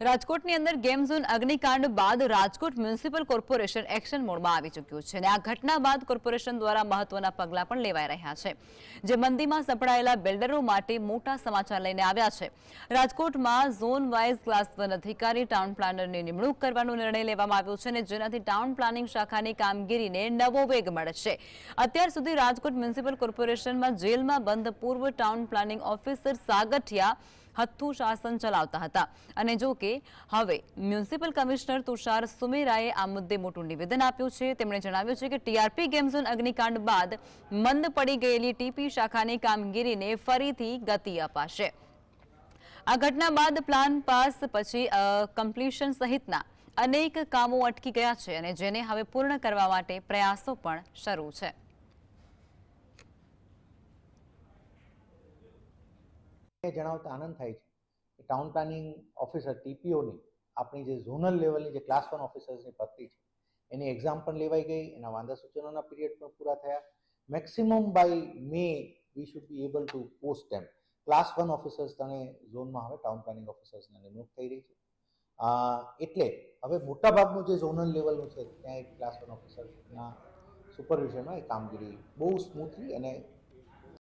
રાજકોટની અંદર game zone અગ્નિકાંડ બાદ રાજકોટ મ્યુનિસિપલ કોર્પોરેશન એક્શન મોડમાં આવી ચૂક્યું છે અને આ ઘટના બાદ કોર્પોરેશન દ્વારા મહત્વના પગલાં પણ લેવાઈ રહ્યા છે, જે મંદીમાં સપડાયેલા બિલ્ડરો માટે મોટા સમાચાર લઈને આવ્યા છે. રાજકોટમાં ઝોન વાઇઝ ક્લાસ વન અધિકારી, ટાઉન પ્લાનરની નિમણૂક કરવાનો નિર્ણય લેવામાં આવ્યો છે અને જેનાથી ટાઉન પ્લાનિંગ શાખાની કામગીરીને નવો વેગ મળશે. અત્યાર સુધી રાજકોટ મ્યુનિસિપલ કોર્પોરેશનમાં જેલમાં બંધ પૂર્વ ટાઉન પ્લાનિંગ ઓફિસર સાગઠિયા હથ્થું શાસન ચલાવતા હતા. અને જો કે, હવે મ્યુનિસિપલ કમિશનર તુષાર સુમેરાએ આ મુદ્દે મોટું નિવેદન આપ્યું છે. તેમણે જણાવ્યું છે કે ટીઆરપી ગેમ ઝોન અગ્નિકાંડ બાદ મંદ પડી ગયેલી ટીપી શાખાની કામગીરીને ફરીથી ગતિ અપાશે. આ ઘટના બાદ પ્લાન પાસ પછી કમ્પ્લીશન સહિતના અનેક કામો અટકી ગયા છે અને જેને હવે પૂર્ણ કરવા માટે પ્રયાસો પણ શરૂ છે. જણાવતા આનંદ થાય છે કે ટાઉન પ્લાનિંગ ઓફિસર ટીપીઓની આપણી જે ઝોનલ લેવલની જે ક્લાસ વન ઓફિસર્સની ભરતી છે, એની એક્ઝામ પણ લેવાઈ ગઈ, એના વાંધા સૂચનોના પીરિયડ પણ પૂરા થયા. Maximum by May we should be able to post them class one officers તને ઝોનમાં હવે ટાઉન પ્લાનિંગ ઓફિસર્સની નિમણૂક થઈ રહી છે. એટલે હવે મોટાભાગનું જે ઝોનલ લેવલનું છે, ત્યાં એક ક્લાસ વન ઓફિસરના સુપરવિઝનમાં એ કામગીરી બહુ સ્મૂથલી અને